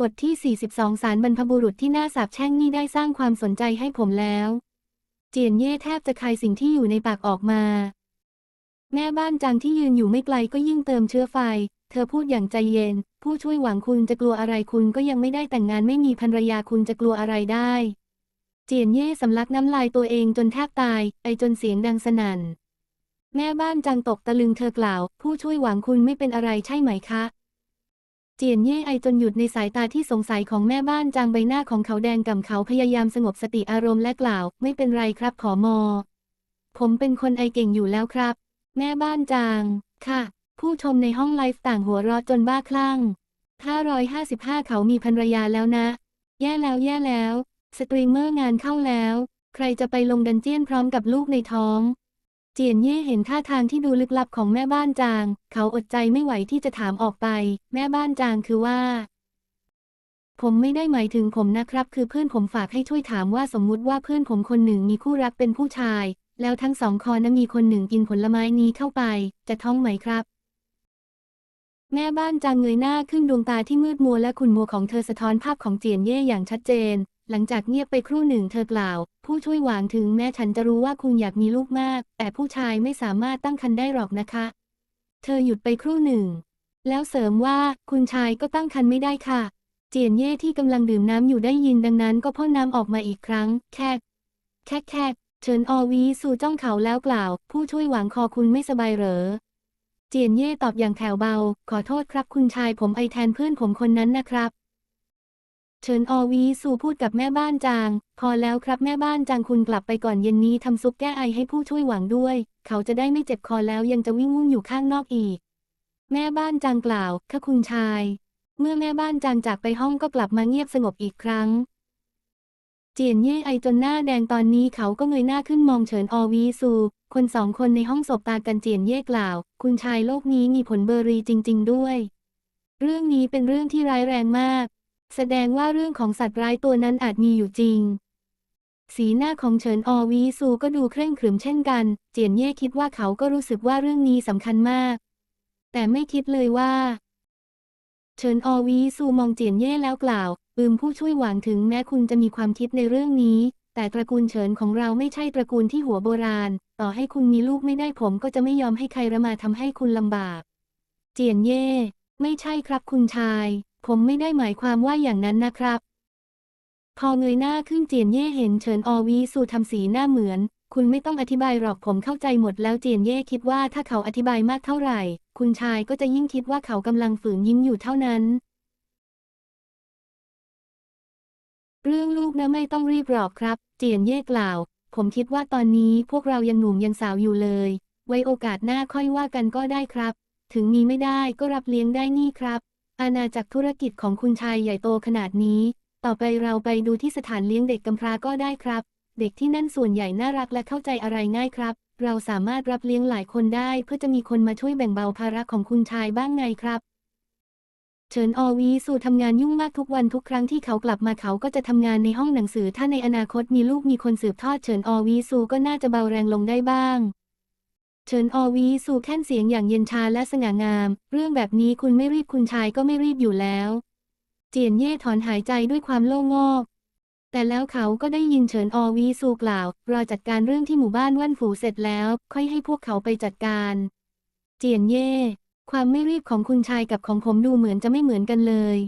บทที่ 42 สารบรรพบุรุษที่น่าสาบแช่งนี่ได้สร้างความสนใจให้ผมแล้ว เจียนเย่แทบจะคายสิ่งที่อยู่ในปากออกมา แม่บ้านจางที่ยืนอยู่ไม่ไกลก็ยิ่งเติมเชื้อไฟ เธอพูดอย่างใจเย็น ผู้ช่วยหวังคุณจะกลัวอะไรคุณก็ยังไม่ได้แต่งงานไม่มีภรรยาคุณจะกลัวอะไรได้ เจียนเย่สำลักน้ำลายตัวเองจนแทบตาย ไอจนเสียงดังสนั่นแม่บ้านจางตกตะลึงเธอกล่าว ผู้ช่วยหวังคุณไม่เป็นอะไรใช่ไหมคะ เจียนเย่ไอจนหยุดในสายตาที่สงสัยของแม่บ้านจางใบหน้าของเขาแดงก่ำเขาพยายามสงบสติอารมณ์และกล่าว ไม่เป็นไรครับขอมอ ผมเป็นคนไอเก่งอยู่แล้วครับ แม่บ้านจาง ค่ะ ผู้ชมในห้องไลฟ์ต่างหัวเราะจนบ้าคลั่ง555 เขามีภรรยาแล้วนะ แย่แล้วแย่แล้ว สตรีมเมอร์งานเข้าแล้ว ใครจะไปลงดันเจียนพร้อมกับลูกในท้อง เจียนเย่เห็นท่าทางที่ดูลึกลับของแม่บ้านจาง เขาอดใจไม่ไหวที่จะถามออกไป แม่บ้านจางคือว่า ผมไม่ได้หมายถึงผมนะครับ คือเพื่อนผมฝากให้ช่วยถามว่าสมมุติว่าเพื่อนผมคนหนึ่งมีคู่รักเป็นผู้ชาย แล้วทั้งสองคอนั้นมีคนหนึ่งกินผลไม้นี้เข้าไป จะท้องไหมครับ แม่บ้านจางเงยหน้าขึ้นดวงตาที่มืดมัวและขุ่นมัวของเธอสะท้อนภาพของเจียนเย่อย่างชัดเจน หลังจากเงียบไปครู่หนึ่งเธอกล่าว ผู้ช่วยหวางถึงแม้ฉันจะรู้ว่าคุณอยากมีลูกมาก แต่ผู้ชายไม่สามารถตั้งครรภ์ได้หรอกนะคะ เธอหยุดไปครู่หนึ่ง แล้วเสริมว่าคุณชายก็ตั้งครรภ์ไม่ได้ค่ะ เจียนเย่ที่กำลังดื่มน้ำอยู่ได้ยินดังนั้นก็พ่นน้ำออกมาอีกครั้ง แคกแคกแคกเชิญอวีสู่จ้องเขาแล้วกล่าว ผู้ช่วยหวังคอคุณไม่สบายเหรอเจียนเย่ตอบอย่างแผ่วเบา ขอโทษครับคุณชายผมไอแทนเพื่อนผมคนนั้นนะครับ เชิญอวีสู่พูดกับแม่บ้านจาง พอแล้วครับแม่บ้านจางคุณกลับไปก่อนเย็นนี้ทำซุปแก้ไอให้ผู้ช่วยหวังด้วย เขาจะได้ไม่เจ็บคอแล้วยังจะวิ่งวุ่นอยู่ข้างนอกอีก แม่บ้านจางกล่าวค่ะคุณชาย เมื่อแม่บ้านจางจากไปห้องก็กลับมาเงียบสงบอีกครั้ง เจียนเย่ไอจนหน้าแดงตอนนี้เขาก็เงยหน้าขึ้นมองเฉินอวีซู คนสองคนในห้องสบตากันเจียนเย่กล่าว คุณชายโลกนี้มีผลเบอรีจริง ๆ ด้วย เรื่องนี้เป็นเรื่องที่ร้ายแรงมาก แสดงว่าเรื่องของสัตว์ร้ายตัวนั้นอาจมีอยู่จริง สีหน้าของเฉินอวีซูก็ดูเคร่งขรึมเช่นกัน เจียนเย่คิดว่าเขาก็รู้สึกว่าเรื่องนี้สำคัญมาก แต่ไม่คิดเลยว่า เฉินอวีซูมองเจียนเย่แล้วกล่าวปืมผู้ช่วยหวังถึงแม้คุณจะมีความคิดในเรื่องนี้ แต่ตระกูลเฉินของเราไม่ใช่ตระกูลที่หัวโบราณ ต่อให้คุณมีลูกไม่ได้ผมก็จะไม่ยอมให้ใครระมาทำให้คุณลำบาก เจียนเย่ ไม่ใช่ครับคุณชาย ผมไม่ได้หมายความว่าอย่างนั้นนะครับ พอเงยหน้าขึ้นเจียนเย่เห็นเฉินอวีสู่ทำสีหน้าเหมือน คุณไม่ต้องอธิบายหรอกผมเข้าใจหมดแล้วเจียนเย่คิดว่าถ้าเขาอธิบายมากเท่าไหร่ คุณชายก็จะยิ่งคิดว่าเขากำลังฝืนยิ้มอยู่เท่านั้น เรื่องลูกนะไม่ต้องรีบหรอกครับ เจียนเย่กล่าว ผมคิดว่าตอนนี้พวกเรายังหนุ่มยังสาวอยู่เลย ไว้โอกาสหน้าค่อยว่ากันก็ได้ครับ ถึงมีไม่ได้ก็รับเลี้ยงได้นี่ครับ อาณาจักรธุรกิจของคุณชายใหญ่โตขนาดนี้ ต่อไปเราไปดูที่สถานเลี้ยงเด็กกำพร้าก็ได้ครับ เด็กที่นั่นส่วนใหญ่น่ารักและเข้าใจอะไรง่ายครับ เราสามารถรับเลี้ยงหลายคนได้ เพื่อจะมีคนมาช่วยแบ่งเบาภาระของคุณชายบ้างไงครับเฉินอวีสู่ทำงานยุ่งมากทุกวันทุกครั้งที่เขากลับมาเขาก็จะทำงานในห้องหนังสือถ้าในอนาคตมีลูกมีคนสืบทอดเฉินออวีสู่ก็น่าจะเบาแรงลงได้บ้าง เฉินอวีสู่แค่นเสียงอย่างเย็นชาและสง่างาม เรื่องแบบนี้คุณไม่รีบคุณชายก็ไม่รีบอยู่แล้ว เจียนเย่ถอนหายใจด้วยความโล่งอก แต่แล้วเขาก็ได้ยินเฉินออวีสู่กล่าวรอจัดการเรื่องที่หมู่บ้านว่านฝูเสร็จแล้ว ค่อยให้พวกเขาไปจัดการ เจียนเย่ ความไม่รีบของคุณชายกับของผมดูเหมือนจะไม่เหมือนกันเลย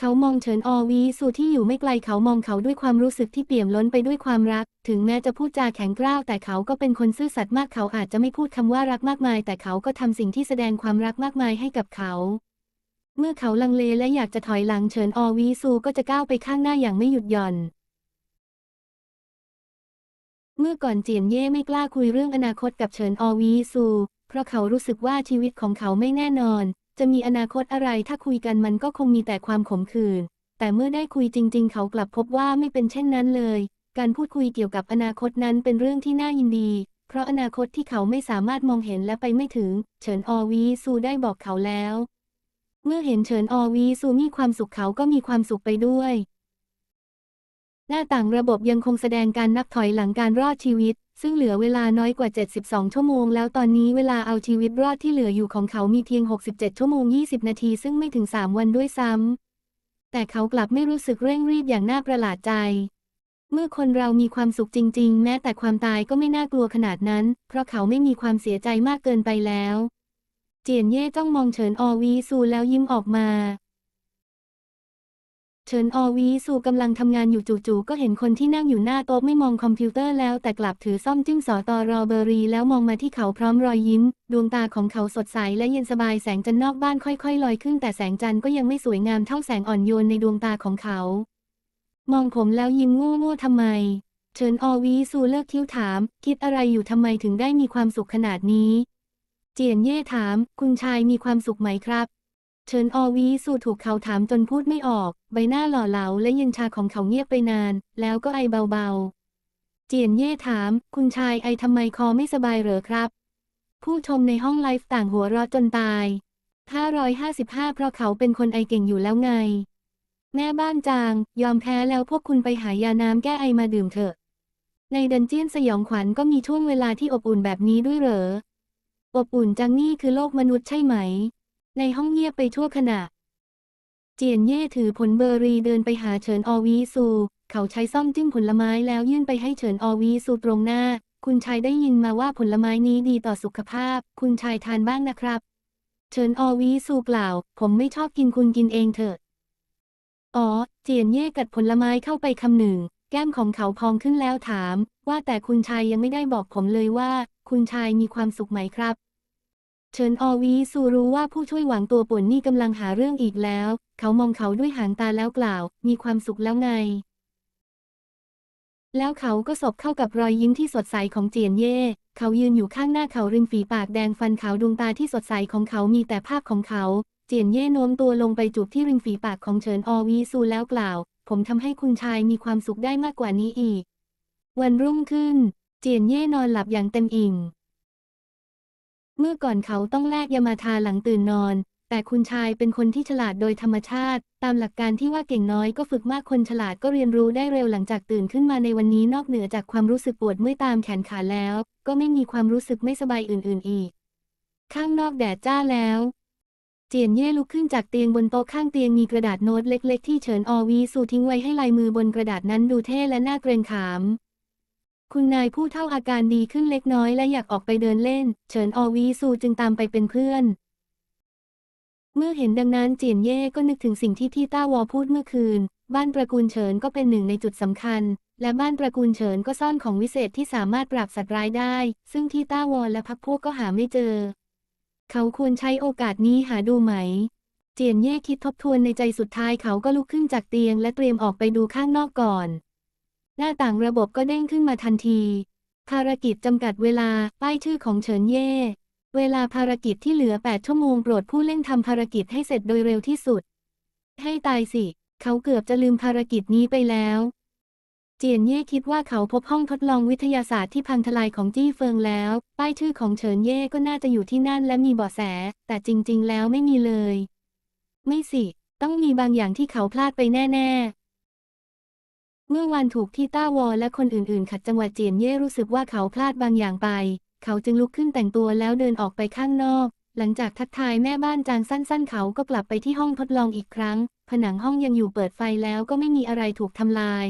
เขามองเฉินอวีสู่ที่อยู่ไม่ไกลเขามองเขาด้วยความรู้สึกที่เปี่ยมล้นไปด้วยความรัก ถึงแม้จะพูดจาแข็งกร้าวแต่เขาก็เป็นคนซื่อสัตย์มากเขาอาจจะไม่พูดคำว่ารักมากมาย แต่เขาก็ทำสิ่งที่แสดงความรักมากมายให้กับเขา เมื่อเขาลังเลและอยากจะถอยหลังเฉินอวีซูก็จะก้าวไปข้างหน้าอย่างไม่หยุดหย่อน เมื่อก่อนเจียนเย่ไม่กล้าคุยเรื่องอนาคตกับเฉินออวีซู เพราะเขารู้สึกว่าชีวิตของเขาไม่แน่นอน จะมีอนาคตอะไรถ้าคุยกันมันก็คงมีแต่ความขมขื่นแต่เมื่อได้คุยจริง ๆ เขากลับพบว่าไม่เป็นเช่นนั้นเลย การพูดคุยเกี่ยวกับอนาคตนั้นเป็นเรื่องที่น่ายินดี เพราะอนาคตที่เขาไม่สามารถมองเห็นและไปไม่ถึง เฉินอวีซูได้บอกเขาแล้ว เมื่อเห็นเฉินออวีซูมีความสุขเขาก็มีความสุขไปด้วย หน้าต่างระบบยังคงแสดงการนับถอยหลังการรอดชีวิต ซึ่งเหลือเวลาน้อยกว่า 72 ชั่วโมง แล้วตอนนี้เวลาเอาชีวิตรอดที่เหลืออยู่ของเขามีเพียง 67 ชั่วโมง 20 นาที ซึ่งไม่ถึง 3 วันด้วยซ้ำ แต่เขากลับไม่รู้สึกเร่งรีบอย่างน่าประหลาดใจ เมื่อคนเรามีความสุขจริง ๆ แม้แต่ความตายก็ไม่น่ากลัวขนาดนั้น เพราะเขาไม่มีความเสียใจมากเกินไปแล้ว เจียนเย่จ้องมองเฉินอวีซูแล้วยิ้มออกมา เฉินอวีซูกำลังทำงานอยู่จู่ๆก็เห็นคนที่นั่งอยู่หน้าโต๊ะไม่มองคอมพิวเตอร์แล้วแต่กลับถือซ่อมจิ้งสอตอรอเบอรีแล้วมองมาที่เขาพร้อมรอยยิ้ม ดวงตาของเขาสดใสและเย็นสบายแสงจันทร์นอกบ้านค่อยๆ ลอยขึ้นแต่แสงจันทร์ก็ยังไม่สวยงามเท่าแสงอ่อนโยนในดวงตาของเขา มองผมแล้วยิ้มโง่ๆทำไม เฉินอวีซูเลิกคิ้วถาม คิดอะไรอยู่ทำไมถึงได้มีความสุขขนาดนี้ เจียนเย่ถาม คุณชายมีความสุขไหมครับ เฉินอวีสู่ถูกเขาถามจนพูดไม่ออก ใบหน้าหล่อเหลาและเย็นชาของเขาเงียบไปนาน แล้วก็ไอเบาๆ เจียนเย่ถาม คุณชายไอทำไมคอไม่สบายเหรอครับ ผู้ชมในห้องไลฟ์ต่างหัวเราะจนตาย 555 เพราะเขาเป็นคนไอเก่งอยู่แล้วไง แม่บ้านจาง ยอมแพ้แล้วพวกคุณไปหายาน้ำแก้ไอมาดื่มเถอะ ในดันเจียนสยองขวัญก็มีช่วงเวลาที่อบอุ่นแบบนี้ด้วยเหรอ อบอุ่นจังนี่คือโลกมนุษย์ใช่ไหม ในห้องเงียบไปชั่วขณะ เจียนเย่ถือผลเบอร์รีเดินไปหาเฉินอวีซู เขาใช้ซ่อมจิ้มผลไม้แล้วยื่นไปให้เฉินอวีซูตรงหน้า คุณชายได้ยินมาว่าผลไม้นี้ดีต่อสุขภาพ คุณชายทานบ้างนะครับ เฉินอวีซูกล่าว ผมไม่ชอบกินคุณกินเองเถอะ อ๋อ เจียนเย่กัดผลไม้เข้าไปคำหนึ่ง แก้มของเขาพองขึ้นแล้วถาม ว่าแต่คุณชายยังไม่ได้บอกผมเลยว่า คุณชายมีความสุขไหมครับ เฉินอวีซูรู้ว่าผู้ช่วยหวังตัวป่วนนี่กำลังหาเรื่องอีกแล้ว เขามองเขาด้วยหางตาแล้วกล่าว มีความสุขแล้วไง แล้วเขาก็สบเข้ากับรอยยิ้มที่สดใสของเจียนเย่ เขายืนอยู่ข้างหน้าเขาริมฝีปากแดงฟันขาวดวงตาที่สดใสของเขามีแต่ภาพของเขา เจียนเย่โน้มตัวลงไปจูบที่ริมฝีปากของเฉินออวีซูแล้วกล่าว ผมทำให้คุณชายมีความสุขได้มากกว่านี้อีก วันรุ่งขึ้น เจียนเย่นอนหลับอย่างเต็มอิ่ม เมื่อก่อนเขาต้องแลกยามาทาหลังตื่นนอน แต่คุณชายเป็นคนที่ฉลาดโดยธรรมชาติ ตามหลักการที่ว่าเก่งน้อยก็ฝึกมากคนฉลาดก็เรียนรู้ได้เร็วหลังจากตื่นขึ้นมาในวันนี้นอกเหนือจากความรู้สึกปวดเมื่อยตามแขนขาแล้ว ก็ไม่มีความรู้สึกไม่สบายอื่น ๆอีก ข้างนอกแดดจ้าแล้วเจียนเย่ลุกขึ้นจากเตียงบนโต๊ะข้างเตียงมีกระดาษโน้ตเล็ก ๆ ที่เฉินอวีสูทิ้งไว้ให้ลายมือบนกระดาษนั้นดูเท่และน่าเกรงขาม คุณนายผู้เท่าอาการดีขึ้นเล็กน้อยและอยากออกไปเดินเล่น เฉินอวีซูจึงตามไปเป็นเพื่อน เมื่อเห็นดังนั้นเจียนเย่ก็นึกถึงสิ่งที่ที่ต้าวอพูดเมื่อคืน บ้านตระกูลเฉินก็เป็นหนึ่งในจุดสำคัญ และบ้านตระกูลเฉินก็ซ่อนของวิเศษที่สามารถปราบสัตว์ร้ายได้ ซึ่งที่ต้าวอและพักพวกก็หาไม่เจอ เขาควรใช้โอกาสนี้หาดูไหม เจียนเย่คิดทบทวนในใจสุดท้ายเขาก็ลุกขึ้นจากเตียง และเตรียมออกไปดูข้างนอกก่อน หน้าต่างระบบก็เด้งขึ้นมาทันที ภารกิจจำกัดเวลา ป้ายชื่อของเฉินเย่ เวลาภารกิจที่เหลือ 8 ชั่วโมงโปรดผู้เล่นทำภารกิจให้เสร็จโดยเร็วที่สุด ให้ตายสิ เขาเกือบจะลืมภารกิจนี้ไปแล้ว เจียนเย่คิดว่าเขาพบห้องทดลองวิทยาศาสตร์ที่พังทลายของจี้เฟิงแล้ว ป้ายชื่อของเฉินเย่ก็น่าจะอยู่ที่นั่นและมีเบาะแส แต่จริง ๆ แล้วไม่มีเลย ไม่สิ ต้องมีบางอย่างที่เขาพลาดไปแน่ ๆ เมื่อวานถูกที่ต้าวอและคนอื่นๆ ขัดจังหวะเจียนเย่รู้สึกว่าเขาพลาดบางอย่างไป เขาจึงลุกขึ้นแต่งตัวแล้วเดินออกไปข้างนอก หลังจากทักทายแม่บ้านจางสั้น ๆ เขาก็กลับไปที่ห้องทดลองอีกครั้ง ผนังห้องยังอยู่เปิดไฟแล้วก็ไม่มีอะไรถูกทำลาย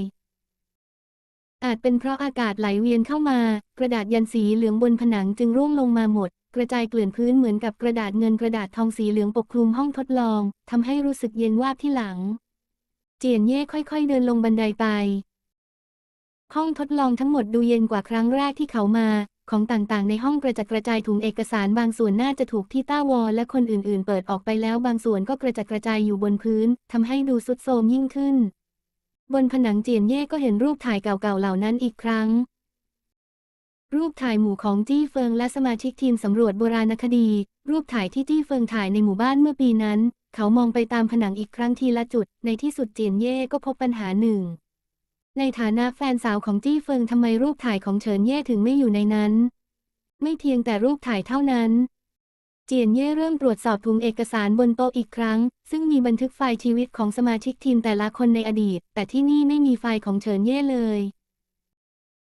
อาจเป็นเพราะอากาศไหลเวียนเข้ามา กระดาษยันสีเหลืองบนผนังจึงร่วงลงมาหมด กระจายเกลื่อนพื้นเหมือนกับกระดาษเงินกระดาษทองสีเหลืองปกคลุมห้องทดลองทำให้รู้สึกเย็นวาบที่หลัง เจียนเย่ค่อยๆเดินลงบันไดไป ห้องทดลองทั้งหมดดูเย็นกว่าครั้งแรกที่เขามา ของต่างๆ ในห้องกระจัดกระจายถุงเอกสารบางส่วนน่าจะถูกที่ต้าวอและคนอื่นๆ เปิดออกไปแล้วบางส่วนก็กระจัดกระจายอยู่บนพื้นทำให้ดูสุดโทมยิ่งขึ้น บนผนังเจียนเย่ก็เห็นรูปถ่ายเก่าๆเหล่านั้นอีกครั้ง รูปถ่ายหมู่ของจี้เฟิงและสมาชิกทีมสำรวจโบราณคดี รูปถ่ายที่จี้เฟิงถ่ายในหมู่บ้านเมื่อปีนั้น เขามองไปตามผนังอีกครั้งทีละจุด ในที่สุดเจียนเย่ก็พบปัญหาหนึ่ง ในฐานะแฟนสาวของจี้เฟิงทำไมรูปถ่ายของเฉินเย่ถึงไม่อยู่ในนั้น ไม่เพียงแต่รูปถ่ายเท่านั้น เจียนเย่เริ่มตรวจสอบถุงเอกสารบนโต๊ะอีกครั้ง ซึ่งมีบันทึกไฟล์ชีวิตของสมาชิกทีมแต่ละคนในอดีต แต่ที่นี่ไม่มีไฟล์ของเฉินเย่เลย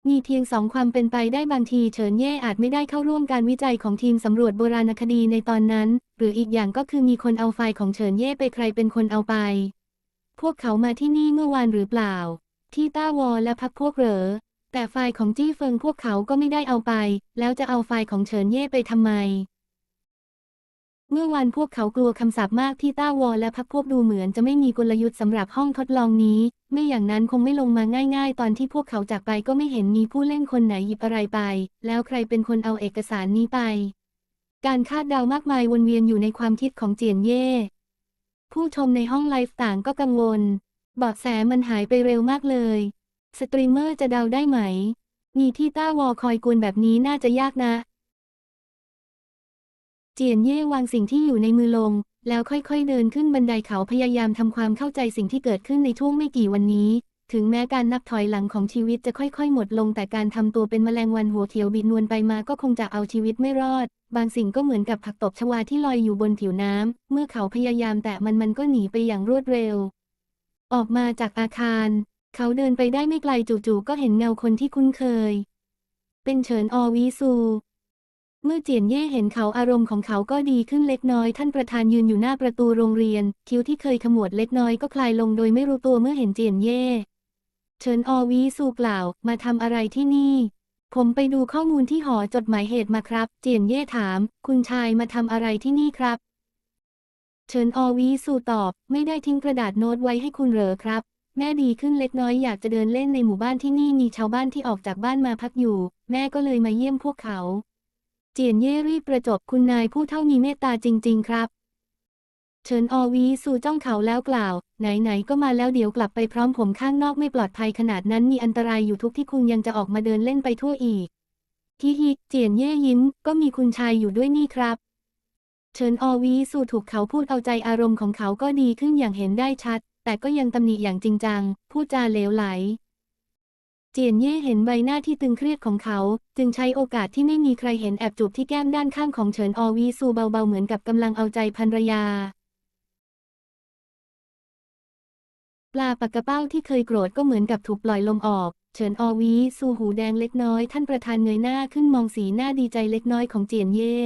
มีเพียงสองความเป็นไปได้บางทีเฉินเย่อาจไม่ได้เข้าร่วมการวิจัยของทีมสำรวจโบราณคดีในตอนนั้น หรืออีกอย่างก็คือมีคนเอาไฟล์ของเฉินเย่ไปใครเป็นคนเอาไป พวกเขามาที่นี่เมื่อวานหรือเปล่า ที่ต้าวอและพักพวกเหรอ แต่ไฟล์ของจี้เฟิงพวกเขาก็ไม่ได้เอาไป แล้วจะเอาไฟล์ของเฉินเย่ไปทำไม เมื่อวานพวกเขากลัวคำสาปมากที่ต้าวอและพักพวกดูเหมือนจะไม่มีกลยุทธ์สำหรับห้องทดลองนี้ ไม่อย่างนั้นคงไม่ลงมาง่ายๆ ตอนที่พวกเขาจากไปก็ไม่เห็นมีผู้เล่นคนไหนหยิบอะไรไป แล้วใครเป็นคนเอาเอกสารนี้ไป การคาดเดามากมายวนเวียนอยู่ในความคิดของเจียนเย่ ผู้ชมในห้องไลฟ์ต่างก็กังวลเบาะแสมันหายไปเร็วมากเลย สตรีมเมอร์จะเดาได้ไหม มีที่ต้าวอคอยกวนแบบนี้น่าจะยากนะ เจียนเย่วางสิ่งที่อยู่ในมือลง แล้วค่อยๆเดินขึ้นบันไดเขาพยายามทำความเข้าใจสิ่งที่เกิดขึ้นในช่วงไม่กี่วันนี้ ถึงแม้การนับถอยหลังของชีวิตจะค่อยๆ หมดลง แต่การทำตัวเป็นแมลงวันหัวเขียวบิดนวลไปมาก็คงจะเอาชีวิตไม่รอด บางสิ่งก็เหมือนกับผักตบชวาที่ลอยอยู่บนผิวน้ำเมื่อเขาพยายามแตะมันมันก็หนีไปอย่างรวดเร็ว ออกมาจากอาคาร เขาเดินไปได้ไม่ไกลจู่ๆก็เห็นเงาคนที่คุ้นเคย เป็นเฉินอวีซู เมื่อเจียนเย่เห็นเขาอารมณ์ของเขาก็ดีขึ้นเล็กน้อย ท่านประธานยืนอยู่หน้าประตูโรงเรียน คิ้วที่เคยขมวดเล็กน้อยก็คลายลงโดยไม่รู้ตัวเมื่อเห็นเจียนเย่เฉินอวีซูกล่าว มาทำอะไรที่นี่ ผมไปดูข้อมูลที่หอจดหมายเหตุมาครับ เจียนเย่ถาม คุณชายมาทำอะไรที่นี่ครับเฉินอวีซูตอบ ไม่ได้ทิ้งกระดาษโน้ตไว้ให้คุณเหรอครับ แม่ดีขึ้นเล็กน้อยอยากจะเดินเล่นในหมู่บ้านที่นี่มีชาวบ้านที่ออกจากบ้านมาพักอยู่ แม่ก็เลยมาเยี่ยมพวกเขา เจียนเย่รีบประจบคุณนายผู้เท่ามีเมตตาจริง ๆ ครับ เฉินอวีสู่จ้องเขาแล้วกล่าว ไหน ๆ ก็มาแล้วเดี๋ยวกลับไปพร้อมผมข้างนอกไม่ปลอดภัยขนาดนั้นมีอันตรายอยู่ทุกที่คุณยังจะออกมาเดินเล่นไปทั่วอีกฮิฮิเจียนเย่ยิ้ม ก็มีคุณชายอยู่ด้วยนี่ครับ เฉินอวีสู่ถูกเขาพูดเอาใจอารมณ์ของเขาก็ดีขึ้นอย่างเห็นได้ชัด แต่ก็ยังตำหนิอย่างจริงจัง พูดจาเลวไหล จียนเย่เห็นใบหน้าที่ตึงเครียดของเขา จึงใช้โอกาสที่ไม่มีใครเห็นแอบจูบที่แก้มด้านข้างของเฉินอวีซูเบาๆเหมือนกับกำลังเอาใจภรรยา ปลาปากกระเป้าที่เคยโกรธก็เหมือนกับถูกปล่อยลมออก เฉินอวีซูหูแดงเล็กน้อย ท่านประธานเงยหน้าขึ้นมองสีหน้าดีใจเล็กน้อยของเจียนเย่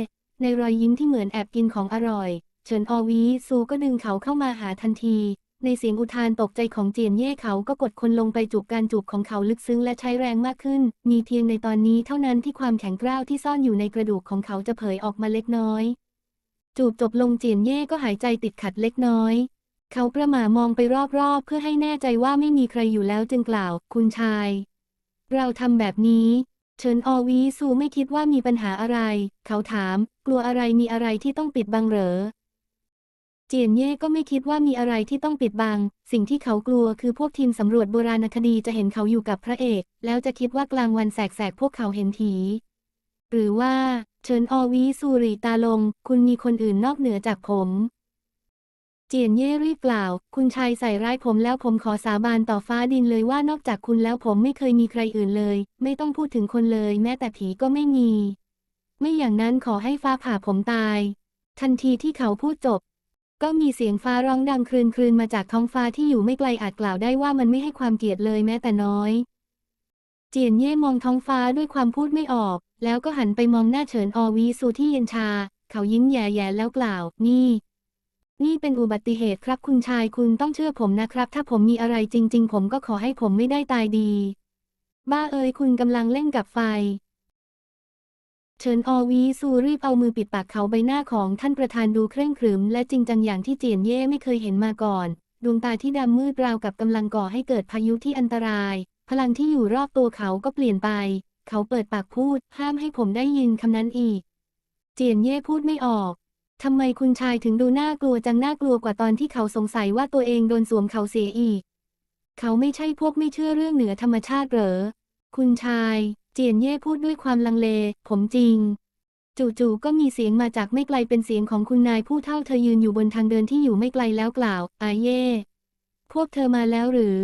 ในรอยยิ้มที่เหมือนแอบกินของอร่อย เฉินอวีซูก็ดึงเขาเข้ามาหาทันที ในเสียงอุทานตกใจของเจียนเย่เขาก็กดคนลงไปจูบการจูบของเขาลึกซึ้งและใช้แรงมากขึ้น มีเพียงในตอนนี้เท่านั้นที่ความแข็งกร้าวที่ซ่อนอยู่ในกระดูกของเขาจะเผยออกมาเล็กน้อย จูบจบลงเจียนเย่ก็หายใจติดขัดเล็กน้อย เขาประหม่ามองไปรอบๆ เพื่อให้แน่ใจว่าไม่มีใครอยู่แล้วจึงกล่าว คุณชาย เราทำแบบนี้เฉินอวีซูไม่คิดว่ามีปัญหาอะไร เขาถาม กลัวอะไรมีอะไรที่ต้องปิดบังเหรอ เจียนเย่ก็ไม่คิดว่ามีอะไรที่ต้องปิดบัง สิ่งที่เขากลัวคือพวกทีมสำรวจโบราณคดีจะเห็นเขาอยู่กับพระเอก แล้วจะคิดว่ากลางวันแสกๆพวกเขาเห็นผีหรือว่าเฉินอวีซูรีตาลง คุณมีคนอื่นนอกเหนือจากผม เจียนเย่รีบกล่าว คุณชายใส่ร้ายผมแล้วผมขอสาบานต่อฟ้าดินเลยว่านอกจากคุณแล้วผมไม่เคยมีใครอื่นเลย ไม่ต้องพูดถึงคนเลย แม้แต่ผีก็ไม่มี ไม่อย่างนั้นขอให้ฟ้าผ่าผมตาย ทันทีที่เขาพูดจบ ก็มีเสียงฟ้าร้องดังครืนครืนมาจากท้องฟ้าที่อยู่ไม่ไกลอาจกล่าวได้ว่ามันไม่ให้ความเกียรติเลยแม้แต่น้อย เจียนเย่มองท้องฟ้าด้วยความพูดไม่ออก แล้วก็หันไปมองหน้าเฉินอวีซูที่เย็นชา เขายิ้มแย่ๆแล้วกล่าว นี่ นี่เป็นอุบัติเหตุครับคุณชายคุณต้องเชื่อผมนะครับ ถ้าผมมีอะไรจริง ๆ ผมก็ขอให้ผมไม่ได้ตายดี บ้าเอ้ยคุณกำลังเล่นกับไฟ เฉินอวีซูรีบเอามือปิดปากเขาใบหน้าของท่านประธานดูเคร่งขรึม และจริงจังอย่างที่เจียนเย่ไม่เคยเห็นมาก่อน ดวงตาที่ดำมืดราวกับกำลังก่อให้เกิดพายุที่อันตราย พลังที่อยู่รอบตัวเขาก็เปลี่ยนไป เขาเปิดปากพูด ห้ามให้ผมได้ยินคำนั้นอีก เจียนเย่พูดไม่ออกทำไมคุณชายถึงดูน่ากลัวจังน่ากลัวกว่าตอนที่เขาสงสัยว่าตัวเองโดนสวมเขาเสียอีก เขาไม่ใช่พวกไม่เชื่อเรื่องเหนือธรรมชาติเหรอ คุณชาย เจียนเย่พูดด้วยความลังเล ผมจริง จู่ๆก็มีเสียงมาจากไม่ไกลเป็นเสียงของคุณนายผู้เฒ่าเธอยืนอยู่บนทางเดินที่อยู่ไม่ไกลแล้วกล่าว อาเย่ พวกเธอมาแล้วหรือ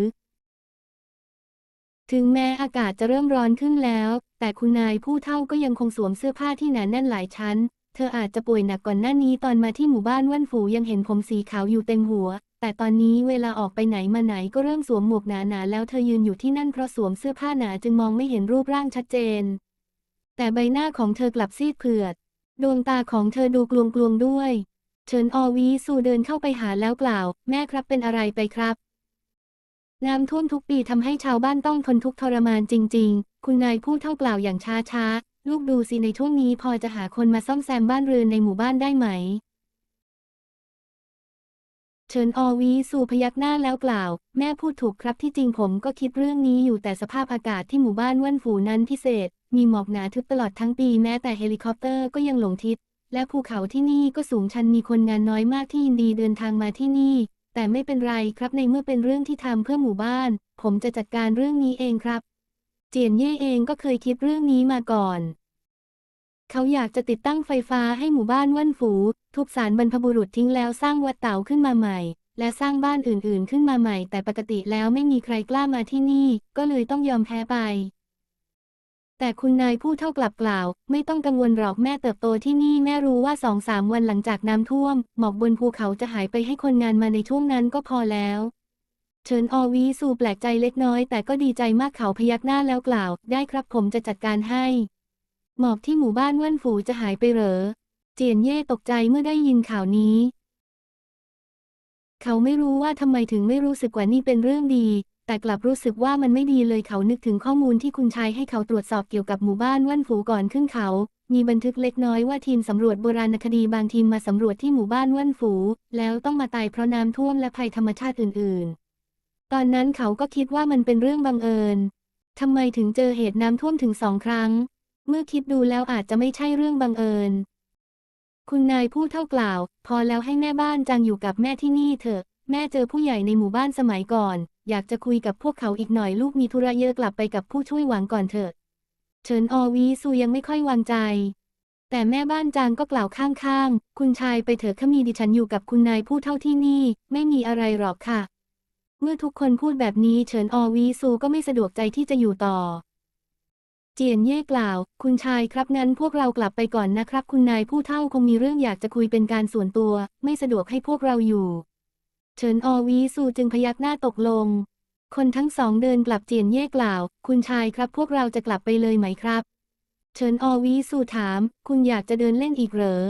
ถึงแม้อากาศจะเริ่มร้อนขึ้นแล้ว แต่คุณนายผู้เฒ่าก็ยังคงสวมเสื้อผ้าที่หนาแน่นหลายชั้น เธออาจจะป่วยหนักก่อนหน้านี้ตอนมาที่หมู่บ้านว่านฝูยังเห็นผมสีขาวอยู่เต็มหัว แต่ตอนนี้เวลาออกไปไหนมาไหนก็เริ่มสวมหมวกหนาๆแล้วเธอยืนอยู่ที่นั่นเพราะสวมเสื้อผ้าหนาจึงมองไม่เห็นรูปร่างชัดเจน แต่ใบหน้าของเธอกลับซีดเผือด ดวงตาของเธอดูกลวงๆด้วย เฉินอวีสูเดินเข้าไปหาแล้วกล่าว แม่ครับเป็นอะไรไปครับ น้ำท่วมทุกปีทำให้ชาวบ้านต้องทนทุกข์ทรมานจริง ๆ คุณนายพูดเท่ากล่าวอย่างช้าๆ ลูกดูสิในช่วงนี้พอจะหาคนมาซ่อมแซมบ้านเรือนในหมู่บ้านได้ไหม เชิญอวีสู่พยักหน้าแล้วกล่าว แม่พูดถูกครับที่จริงผมก็คิดเรื่องนี้อยู่แต่สภาพอากาศที่หมู่บ้านว่านฝูนั้นพิเศษ มีหมอกหนาทึบตลอดทั้งปีแม้แต่เฮลิคอปเตอร์ก็ยังหลงทิศ และภูเขาที่นี่ก็สูงชันมีคนงานน้อยมากที่ยินดีเดินทางมาที่นี่ แต่ไม่เป็นไรครับในเมื่อเป็นเรื่องที่ทำเพื่อหมู่บ้าน ผมจะจัดการเรื่องนี้เองครับ เจียนเย่เองก็เคยคิดเรื่องนี้มาก่อน เขาอยากจะติดตั้งไฟฟ้าให้หมู่บ้านว่านฝูทุบสารบรรพบุรุษทิ้งแล้วสร้างวัดเต่าขึ้นมาใหม่ และสร้างบ้านอื่นๆ ขึ้นมาใหม่ แต่ปกติแล้วไม่มีใครกล้ามาที่นี่ ก็เลยต้องยอมแพ้ไป แต่คุณนายผู้เท่ากลับกล่าว ไม่ต้องกังวลหรอกแม่เติบโตที่นี่แม่รู้ว่าสองสามวันหลังจากน้ำท่วม หมอกบนภูเขาจะหายไปให้คนงานมาในช่วงนั้นก็พอแล้วเชิญอวีสู่แปลกใจเล็กน้อยแต่ก็ดีใจมากเขาพยักหน้าแล้วกล่าว ได้ครับผมจะจัดการให้ หมอกที่หมู่บ้านว่านฝูจะหายไปเหรอ เจียนเย่ตกใจเมื่อได้ยินข่าวนี้ เขาไม่รู้ว่าทำไมถึงไม่รู้สึกว่านี่เป็นเรื่องดี แต่กลับรู้สึกว่ามันไม่ดีเลยเขานึกถึงข้อมูลที่คุณชายให้เขาตรวจสอบเกี่ยวกับหมู่บ้านว่านฝูก่อนขึ้นเขา มีบันทึกเล็กน้อยว่าทีมสำรวจโบราณคดีบางทีมมาสำรวจที่หมู่บ้านว่านฝู แล้วต้องมาตายเพราะน้ำท่วมและภัยธรรมชาติอื่น ๆ ตอนนั้นเขาก็คิดว่ามันเป็นเรื่องบังเอิญทำไมถึงเจอเหตุน้ำท่วมถึงสองครั้ง เมื่อคิดดูแล้วอาจจะไม่ใช่เรื่องบังเอิญ คุณนายพูดเท่ากล่าว พอแล้วให้แม่บ้านจังอยู่กับแม่ที่นี่เถอะ แม่เจอผู้ใหญ่ในหมู่บ้านสมัยก่อน อยากจะคุยกับพวกเขาอีกหน่อยลูกมีธุระเยอะกลับไปกับผู้ช่วยหวังก่อนเถอะ เฉินอวีซูยังไม่ค่อยวางใจ แต่แม่บ้านจางก็กล่าวข้างๆ คุณชายไปเถอะข้ามีดิฉันอยู่กับคุณนายผู้เท่าที่นี่ ไม่มีอะไรหรอกค่ะ เมื่อทุกคนพูดแบบนี้เฉินอวีซูก็ไม่สะดวกใจที่จะอยู่ต่อ เจียนเย่กล่าว คุณชายครับงั้นพวกเรากลับไปก่อนนะครับ คุณนายผู้เท่าคงมีเรื่องอยากจะคุยเป็นการส่วนตัว ไม่สะดวกให้พวกเราอยู่ เฉินอวีซูจึงพยักหน้าตกลง คนทั้งสองเดินกลับเจียนเย่กล่าว คุณชายครับพวกเราจะกลับไปเลยไหมครับ เฉินอวีซูถาม คุณอยากจะเดินเล่นอีกเหรอ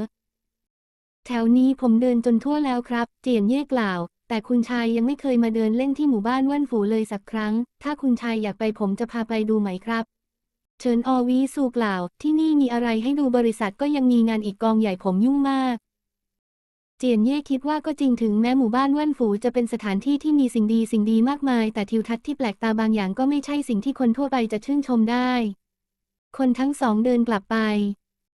แถวนี้ผมเดินจนทั่วแล้วครับ เจียนเย่กล่าว แต่คุณชายยังไม่เคยมาเดินเล่นที่หมู่บ้านว่านฝูเลยสักครั้ง ถ้าคุณชายอยากไปผมจะพาไปดูไหมครับ เชิญอวีสูกล่าว ที่นี่มีอะไรให้ดูบริษัทก็ยังมีงานอีกกองใหญ่ผมยุ่งมาก เจียนเย่คิดว่าก็จริงถึงแม้หมู่บ้านว่านฝูจะเป็นสถานที่ที่มีสิ่งดีสิ่งดีมากมาย แต่ทิวทัศน์ที่แปลกตาบางอย่างก็ไม่ใช่สิ่งที่คนทั่วไปจะชื่นชมได้ คนทั้งสองเดินกลับไป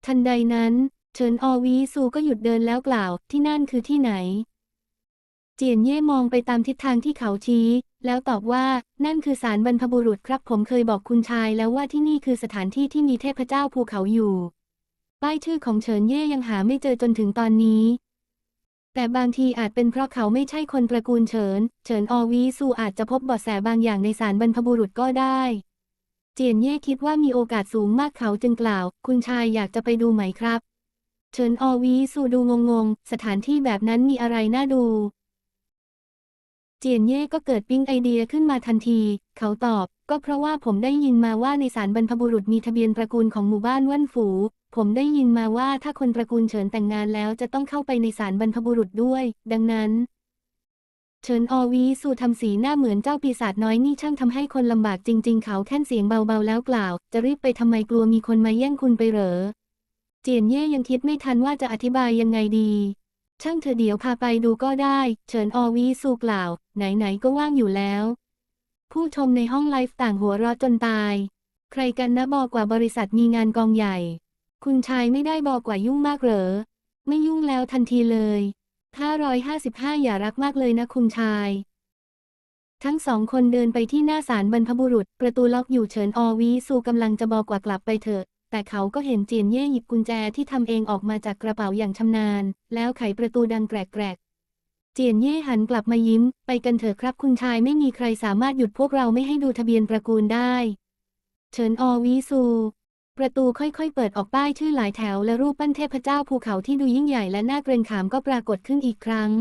ทันใดนั้นเชิญอวีซูก็หยุดเดินแล้วกล่าว ที่นั่นคือที่ไหน เจียนเย่มองไปตามทิศทางที่เขาชี้ แล้วตอบว่า นั่นคือศาลบรรพบุรุษครับผมเคยบอกคุณชายแล้วว่าที่นี่คือสถานที่ที่มีเทพเจ้าภูเขาอยู่ ป้ายชื่อของเฉินเย่ยังหาไม่เจอจนถึงตอนนี้ แต่บางทีอาจเป็นเพราะเขาไม่ใช่คนตระกูลเฉิน เฉินอวีซูอาจจะพบเบาะแสบางอย่างในศาลบรรพบุรุษก็ได้ เจียนเย่คิดว่ามีโอกาสสูงมากเขาจึงกล่าว คุณชายอยากจะไปดูไหมครับ เฉินอวีซูดูงงๆ สถานที่แบบนั้นมีอะไรน่าดู เจียนเย่ก็เกิดปิ๊งไอเดียขึ้นมาทันที เขาตอบ ก็เพราะว่าผมได้ยินมาว่าในศาลบรรพบุรุษมีทะเบียนตระกูลของหมู่บ้านว่านฝู ผมได้ยินมาว่าถ้าคนตระกูลเฉินแต่งงานแล้วจะต้องเข้าไปในศาลบรรพบุรุษด้วย ดังนั้น เฉินอวีสู่ทำสีหน้าเหมือนเจ้าปีศาจน้อยนี่ช่างทำให้คนลำบากจริง ๆ เขาแค่นเสียงเบาๆแล้วกล่าว จะรีบไปทำไมกลัวมีคนมาแย่งคุณไปเหรอ เจียนเย่ยังคิดไม่ทันว่าจะอธิบายยังไงดี ช่างเธอเดี๋ยวพาไปดูก็ได้ เฉินอวีสูกล่าว ไหนๆก็ว่างอยู่แล้ว ผู้ชมในห้องไลฟ์ต่างหัวเราะจนตาย ใครกันนะบอกว่าบริษัทมีงานกองใหญ่ คุณชายไม่ได้บอกว่ายุ่งมากเหรอ ไม่ยุ่งแล้วทันทีเลย555 อย่ารักมากเลยนะคุณชาย ทั้งสองคนเดินไปที่หน้าศาลบรรพบุรุษ ประตูล็อกอยู่เฉินอวีสูกำลังจะบอกว่ากลับไปเถอะ แต่เขาก็เห็นเจียนเย่หยิบกุญแจที่ทำเองออกมาจากกระเป๋าอย่างชำนาญ แล้วไขประตูดังแกรกๆ เจียนเย่หันกลับมายิ้ม ไปกันเถอะครับคุณชายไม่มีใครสามารถหยุดพวกเราไม่ให้ดูทะเบียนตระกูลได้ เฉินอวีซู ประตูค่อยๆ เปิดออกป้ายชื่อหลายแถวและรูปปั้นเทพเจ้าภูเขาที่ดูยิ่งใหญ่และน่าเกรงขามก็ปรากฏขึ้นอีกครั้ง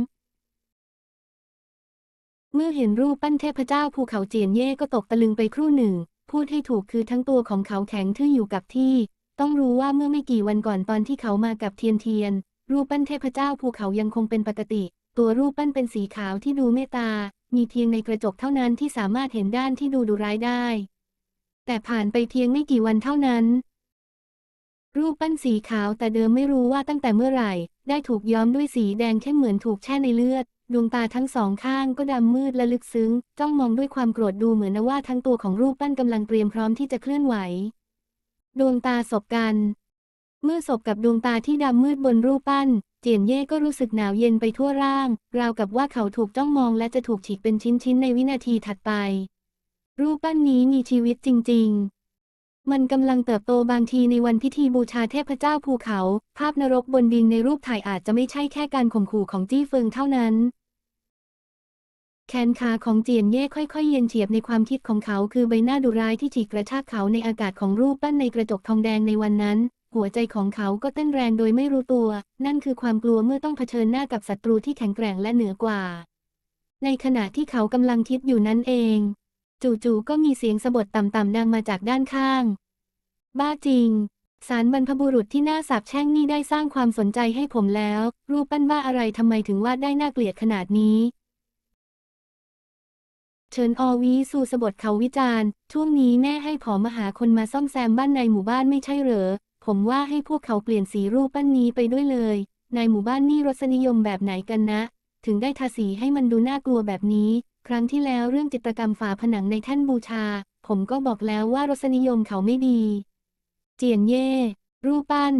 เมื่อเห็นรูปปั้นเทพเจ้าภูเขาเจียนเย่ก็ตกตะลึงไปครู่หนึ่ง พูดให้ถูกคือทั้งตัวของเขาแข็งทื่ออยู่กับที่ ต้องรู้ว่าเมื่อไม่กี่วันก่อนตอนที่เขามากับเทียนเทียน รูปปั้นเทพเจ้าภูเขายังคงเป็นปกติ ตัวรูปปั้นเป็นสีขาวที่ดูเมตตา มีเพียงในกระจกเท่านั้นที่สามารถเห็นด้านที่ดูดุร้ายได้ แต่ผ่านไปเพียงไม่กี่วันเท่านั้น รูปปั้นสีขาวแต่เดิมไม่รู้ว่าตั้งแต่เมื่อไหร่ ได้ถูกย้อมด้วยสีแดงเข้มเหมือนถูกแช่ในเลือด ดวงตาทั้งสองข้างก็ดำมืดและลึกซึ้ง จ้องมองด้วยความโกรธดูเหมือนว่าทั้งตัวของรูปปั้นกำลังเตรียมพร้อมที่จะเคลื่อนไหว ดวงตาสบกัน เมื่อสบกับดวงตาที่ดำมืดบนรูปปั้น เจียนเย่ก็รู้สึกหนาวเย็นไปทั่วร่าง ราวกับว่าเขาถูกจ้องมองและจะถูกฉีกเป็นชิ้นๆในวินาทีถัดไป รูปปั้นนี้มีชีวิตจริง ๆมันกำลังเติบโตบางทีในวันพิธีบูชาเทพเจ้าภูเขา ภาพนรกบนดินในรูปถ่ายอาจจะไม่ใช่แค่การข่มขู่ของจี้เฟิงเท่านั้น แขนขาของเจียนเย่ค่อยๆ เย็นเฉียบในความคิดของเขาคือใบหน้าดุร้ายที่ฉีกกระชากเขาในอากาศของรูปปั้นในกระจกทองแดงในวันนั้น หัวใจของเขาก็เต้นแรงโดยไม่รู้ตัว นั่นคือความกลัวเมื่อต้องเผชิญหน้ากับศัตรูที่แข็งแกร่งและเหนือกว่า ในขณะที่เขากำลังคิดอยู่นั่นเอง จู่ๆก็มีเสียงสะบดต่ำๆดังมาจากด้านข้าง บ้าจริงสารบรรพบุรุษที่น่าสาบแช่งนี่ได้สร้างความสนใจให้ผมแล้ว รูปปั้นบ้าอะไรทำไมถึงวาดได้น่าเกลียดขนาดนี้ เชิญอวีสู่สะบดเขาวิจารณ์ ช่วงนี้แม่ให้ผอมหาคนมาซ่อมแซมบ้านในหมู่บ้านไม่ใช่เหรอ ผมว่าให้พวกเขาเปลี่ยนสีรูปปั้นนี้ไปด้วยเลย ในหมู่บ้านนี่รสนิยมแบบไหนกันนะ ถึงได้ทาสีให้มันดูน่ากลัวแบบนี้ ครั้งที่แล้วเรื่องจิตรกรรมฝาผนังในแท่นบูชา ผมก็บอกแล้วว่ารสนิยมเขาไม่ดี เจียนเย่ รูปปั้น